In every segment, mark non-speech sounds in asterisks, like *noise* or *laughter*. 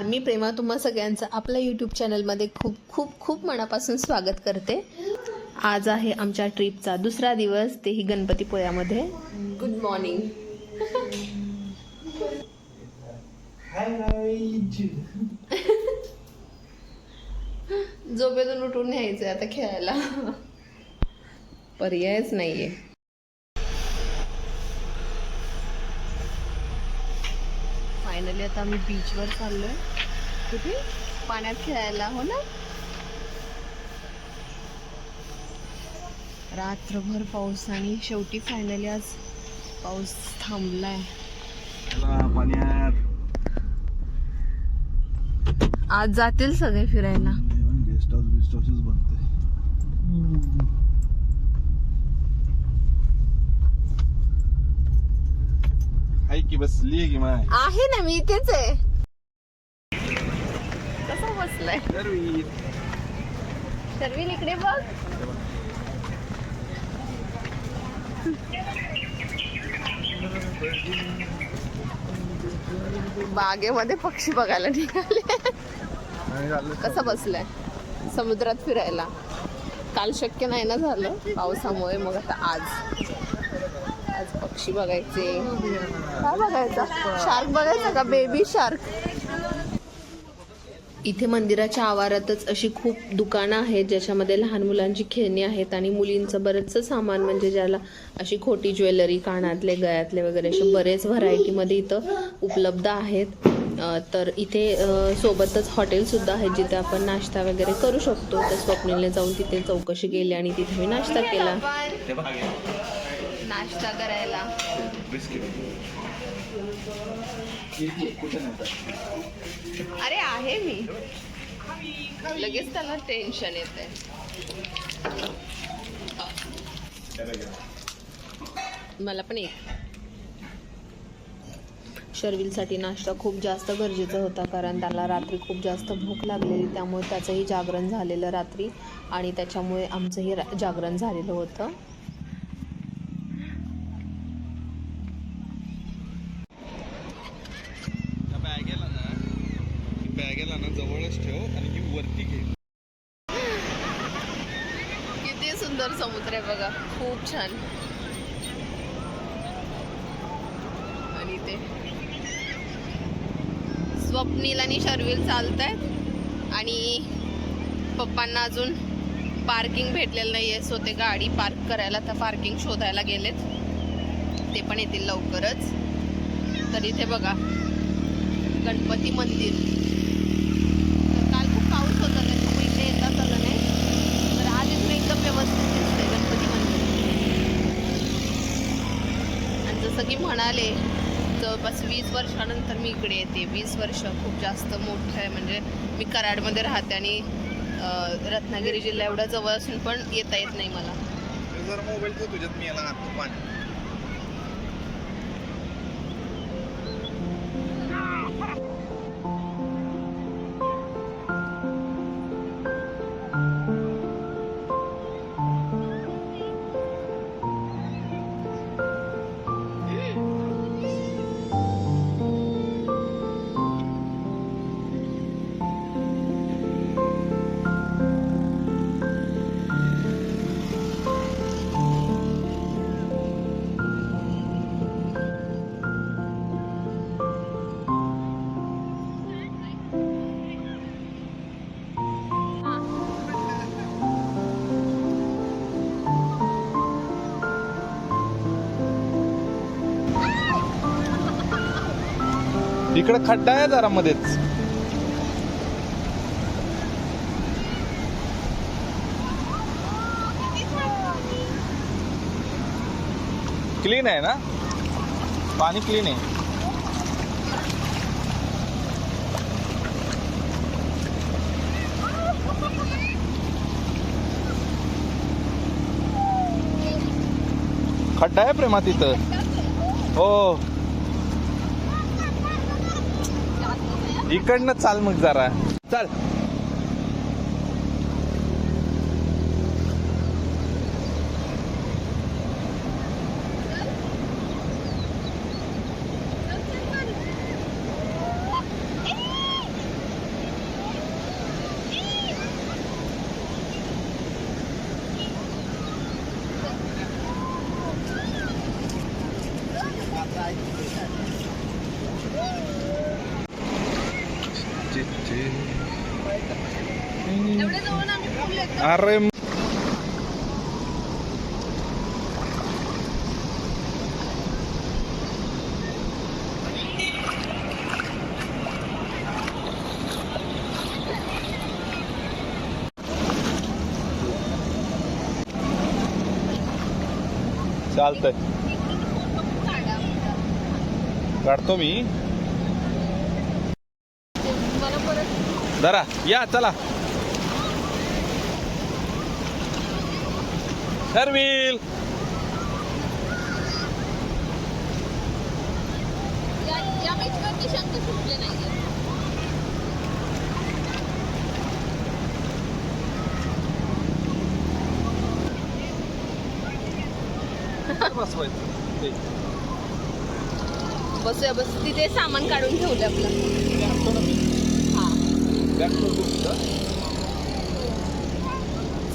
नमस्कार मी प्रेमा तुम्हा सगळ्यांचं आपल्या यूट्यूब चॅनलमध्ये खूप खूप खूप मनापासून स्वागत करते. आज आहे आमच्या ट्रिपचा दुसरा दिवस तेही गणपतीपुळ्यामध्ये गुड मॉर्निंग *laughs* झोपेतून उठून न्यायचं आता खेळायला. *laughs* पर्यायच नाहीये. फायनली आता आम्ही बीचवर चाललोय. कुठे पाण्यात खेळायला हो ना? रात्रभर पाऊस आणि शेवटी फायनली आज पाऊस थांबलाय. पाण्यात. आज जातील सगळे फिरायला. बसली की माय आहे ना मी इथेच आहे. कसा बसलाय? शर्विल इकडे बघ. बागेमध्ये पक्षी बघायला निघाले. कसं बसलाय? समुद्रात फिरायला. काल शक्य नाही ना झालं पावसामुळे. मग आता आज. पक्षी बघायचे. काय बघायचा? शार्क बघायचा का? बेबी शार्क इथे मंदिराच्या आवारातच अशी खूप दुकानं आहेत ज्याच्यामध्ये लहान मुलांची खेळणी आहेत आणि मुलींचं बरंचसं सामान म्हणजे ज्याला अशी खोटी ज्वेलरी कानातले गळ्यातले वगैरे असे बरेच व्हरायटीमध्ये इथं उपलब्ध आहेत. तर इथे सोबतच हॉटेलसुद्धा आहेत जिथे आपण नाश्ता वगैरे करू शकतो. तर स्वप्नीलने जाऊन तिथे चौकशी केली आणि तिथे मी नाश्ता केला. नाश्ता करायला. अरे आहे मी. लगेच त्याला टेन्शन येते मला पण एक. शर्विलसाठी नाश्ता खूप जास्त गरजेचा होता कारण त्याला रात्री खूप जास्त भूक लागलेली त्यामुळे त्याचंही जागरण झालेलं रात्री आणि त्याच्यामुळे आमचंही जागरण झालेलं होतं बॅगेला ना बॅगेला ना जवळच ठेव आणि ही वरती घे किती सुंदर समुद्र आहे बघा. खूप छान. आणि ते स्वप्नील आणि शर्विल चालत आहेत आणि पप्पांना अजून पार्किंग भेटलेलं नाही आहे सो ते गाडी पार्क करायला तर पार्किंग शोधायला गेलेत. ते पण येतील लवकरच. तर इथे बघा गणपती मंदिर. तर काल खूप पाऊस होता त्याच्यामुळे इथे येता आलं नाही. तर आज इथून एकदम व्यवस्थित दिसते गणपती मंदिर. आणि जसं की म्हणाले जवळपास वीस वर्षानंतर मी इकडे येते. वीस वर्ष खूप जास्त मोठं आहे. म्हणजे मी कराडमध्ये राहते आणि रत्नागिरी जिल्हा एवढा जवळ असून पण येता येत नाही मला. जर मोबाईल तुझ्यात मी याला पाणी. इकडे खड्डा आहे जरा मध्येच. क्लीन आहे ना? पाणी क्लीन आहे. खड्डा आहे प्रेमा तिथं? हो. इकडनं चाल मग जरा. चल एवढे जवळ आम्ही फुल येतो अरे चालतंय. काढतो मी. जरा या चला. ठरविल. बसूया बस. तिथे सामान काढून ठेवलं आपलं. हा.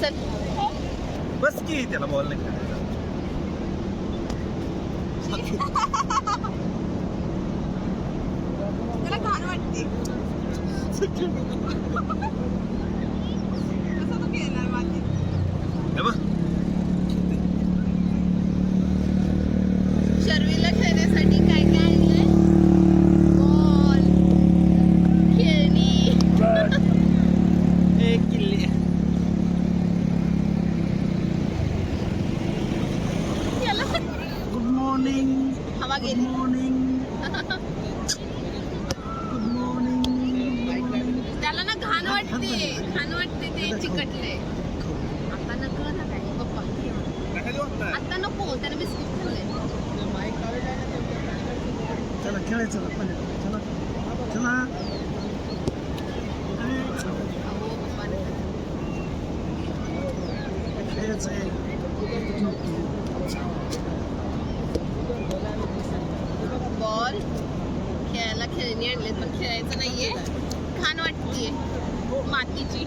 चल. बस की त्याला बॉल नाही घाण वाटते *laughs* कसं तो खेळणार माती हे बघ. शर्वीला खेळण्यासाठी काय काय आणलंय बॉल खेळणी एक किल्ली याला गुड मॉर्निंग हवा गेली. मॉर्निंग गुड मॉर्निंग त्याला ना घाण वाटते. घाण वाटते ते चिकटले. आता नको ना काय. पप्पा आता नको. त्याने बिस्किट खाल्ले चला खेळायचं चला. चला. अहो पप्पाने खेळायचं आहे बॉल खेळायला आणले पण खेळायचं नाहीये. छान वाटतीये. मातीची.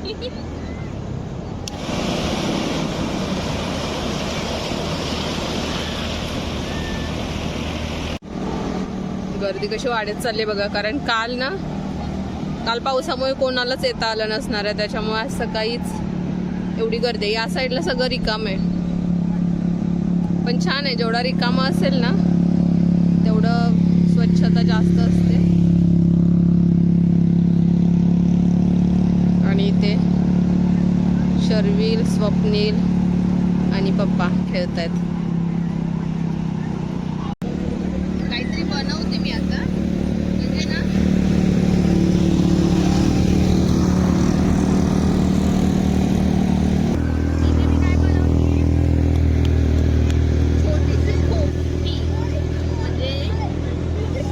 गर्दी कशी वाढत चालली बघा कारण काल ना काल पावसामुळे कोणालाच येता आलं नसणार आहे त्याच्यामुळे आज सकाळीच एवढी गर्दी आहे. या साईडला सगळं रिकाम आहे. पण छान आहे जेवढा रिकामा असेल ना तेवढं स्वच्छता जास्त असते. आणि इथे शर्विल स्वप्नील आणि पप्पा खेळत आहेत काहीतरी बनवते मी आता म्हणजे ना इथे मी काय बनवते छोटीशी खोपटी म्हणजे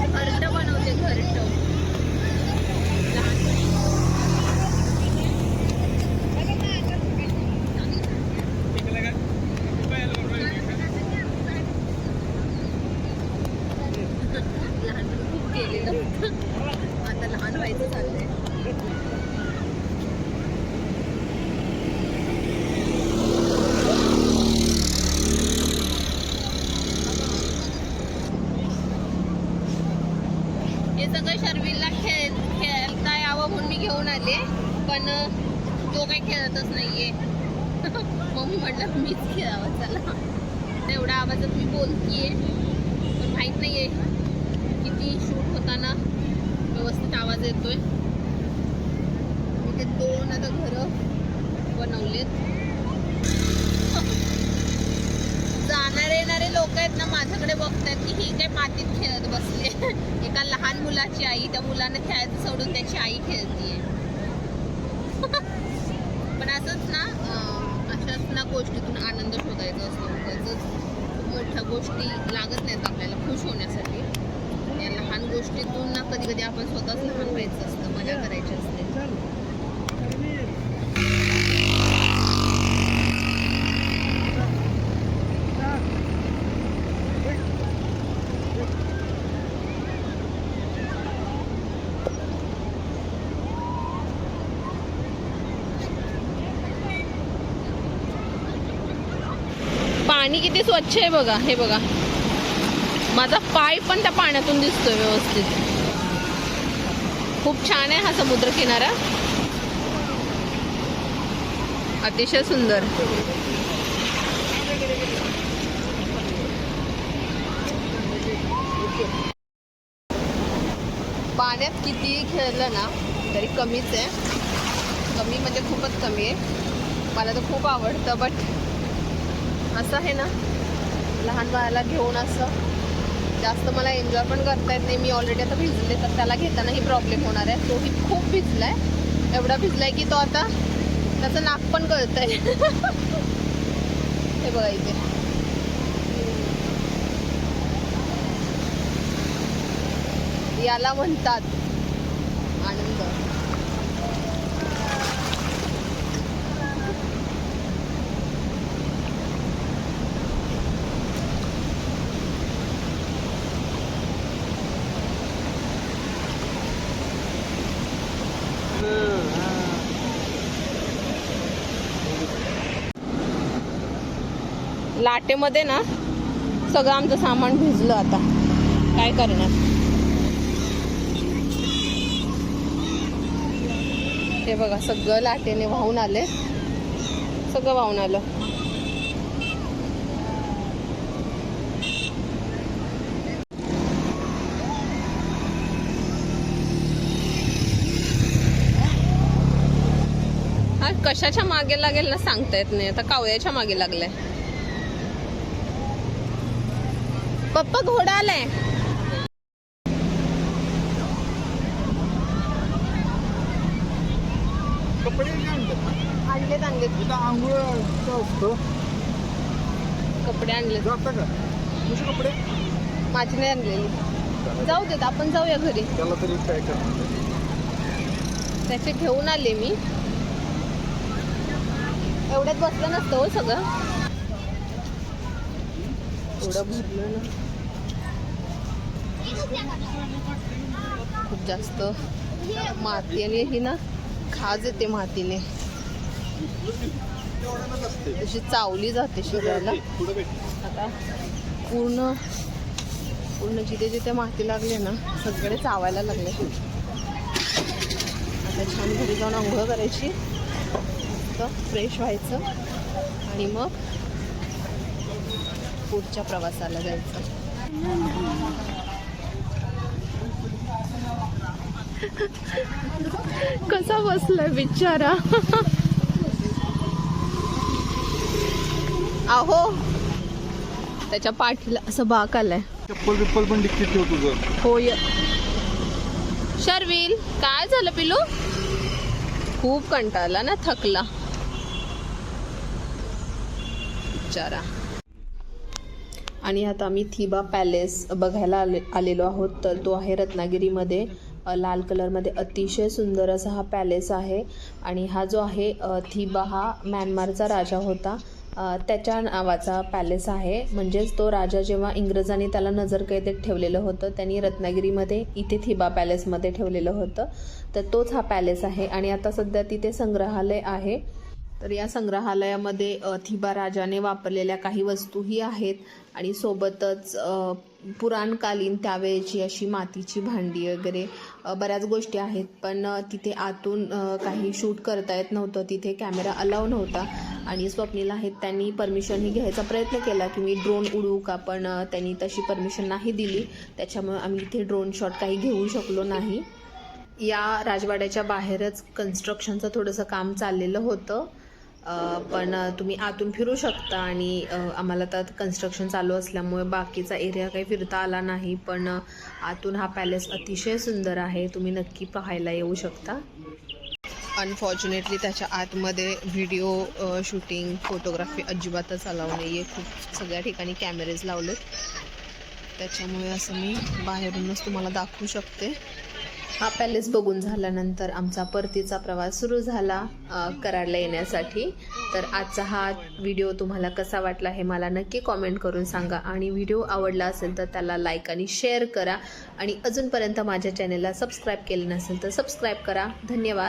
घरट बनवते घरट लहानपणी खूप केलेलं आता लहान व्हायचं चाललंय हे सगळं शर्विलला खेळ खेळता यावं म्हणून मी घेऊन आले पण अं, तो काही खेळतच नाहीये मग मी म्हटलं मीच खेळावं चला एवढ्या आवाजात मी बोलतीये पण माहीत नाहीये किती शूट होताना व्यवस्थित आवाज येतोय मी ते दोन आता घरं बनवलेत. जाणारे येणारे लोक आहेत ना माझ्याकडे बघतायत की ही काय मातीत खेळत बसले एका लहान मुलाची आई त्या मुलानं खेळायचं सोडून त्याची आई खेळतीये. पण असंच ना अशाच ना गोष्टीतून आनंद शोधायचा असतो. खूप मोठ्या गोष्टी लागत नाहीत आपल्याला खुश होण्यासाठी. या लहान गोष्टीतून ना कधी कधी आपण स्वतःच लहान व्हायचं असतं मजा करायची असते. पाणी किती स्वच्छ आहे बघा हे बघा. माझा पाय पण त्या पाण्यातून दिसतोय व्यवस्थित. खूप छान आहे हा समुद्र किनारा अतिशय सुंदर. पाण्यात किती खेळलं ना तरी कमीच आहे. कमी म्हणजे खूपच कमी आहे. मला तर खूप आवडतं बट असं आहे ना लहान बाळाला घेऊन असं. जास्त मला एन्जॉय पण करता येत नाही. मी ऑलरेडी आता भिजले तर त्याला घेतानाही प्रॉब्लेम होणार आहे. तोही खूप भिजला आहे एवढा भिजला आहे की तो आता त्याचं नाक पण कळतंय. *laughs* हे बघा इथे. याला म्हणतात आनंद. लाटेमध्ये ना सगळं आमचं सामान भिजलं आता. काय करणार? हे बघा सगळं लाटेने वाहून आले. सगळं वाहून आलं. हा कशाच्या मागे लागेल ना सांगता येत नाही. आता कावळ्याच्या मागे लागलाय. पप्पा घोडा आलाय. कपडे आणले आणलेत आणलेत. आंघोळ असतो. कपडे आणलेत. जाता का? कपडे? माझी नाही आणलेली. जाऊ देत आपण जाऊया घरी. त्याला तरी काय करणार त्याचे घेऊन आले मी. एवढ्यात बसलं नसतं हो सगळं. एवढं भरलं ना. खूप जास्त माती आणि ही ना खाज येते मातीने. तशी चावली जाते शरीराला आता पूर्ण पूर्ण जिथे जिथे माती लागली ना सगळे चावायला लागले. आता छान घरी जाऊन आंघोळ करायची. फ्रेश व्हायचं आणि मग पुढच्या प्रवासाला जायचं. कसा बसलाय बिचारा? अहो त्याच्या पाठीला असं बाक आलाय. चप्पल बिप्पल पण डिक्कीत ठेव तुझं. होय. शर्विल काय झालं पिलू? खूप कंटाळला ना थकला. बिचारा. आणि आता आम्ही थिबा पॅलेस बघायला आले आलेलो आहोत तर तो आहे रत्नागिरीमध्ये. लाल कलरमध्ये अतिशय सुंदर असा हा पॅलेस आहे. आणि हा जो आहे थिबा हा म्यानमारचा राजा होता. त्याच्या नावाचा पॅलेस आहे. म्हणजेच तो राजा जेव्हा इंग्रजांनी त्याला नजरकैदेत ठेवलेलं होतं त्यांनी रत्नागिरीमध्ये इथे थिबा पॅलेसमध्ये ठेवलेलं होतं. तर तोच हा पॅलेस आहे. आणि आता सध्या तिथे संग्रहालय आहे. तर या संग्रहालयामध्ये थिबा राजाने वापरलेल्या काही वस्तूही आहेत आणि सोबतच पुराणकालीन त्यावेळेची अशी मातीची भांडी वगैरे बऱ्याच गोष्टी आहेत. पण तिथे आतून काही शूट करता येत नव्हतं तिथे कॅमेरा अलाव नव्हता आणि स्वप्नील आहेत त्यांनी परमिशनही घ्यायचा प्रयत्न केला की मी ड्रोन उडवू का? पण त्यांनी तशी परमिशन नाही दिली. त्याच्यामुळे आम्ही इथे ड्रोन शॉट काही घेऊ शकलो नाही. या राजवाड्याच्या बाहेरच कन्स्ट्रक्शनचं थोडंसं काम चाललेलं होतं. पण तुम्ही आतून फिरू शकता आणि आम्हाला तर कन्स्ट्रक्शन चालू असल्यामुळे बाकीचा एरिया काही फिरता आला नाही. पण आतून हा पॅलेस अतिशय सुंदर आहे. तुम्ही नक्की पाहायला येऊ शकता. अनफॉर्च्युनेटली त्याच्या आतमध्ये व्हिडिओ शूटिंग फोटोग्राफी अजिबातच अलाव नाही आहे खूप सगळ्या ठिकाणी कॅमेरेज लावलेत. त्याच्यामुळे असं मी बाहेरूनच तुम्हाला दाखवू शकते. हा पॅलेस बघून झाल्यानंतर आमचा परतीचा प्रवास सुरू झाला कराडला येण्यासाठी. तर आजचा हा व्हिडिओ तुम्हाला कसा वाटला हे मला नक्की कॉमेंट करून सांगा. आणि व्हिडिओ आवडला असेल तर त्याला लाईक आणि शेअर करा. आणि अजूनपर्यंत माझ्या चॅनेलला सबस्क्राईब केलं नसेल तर सबस्क्राईब करा. धन्यवाद.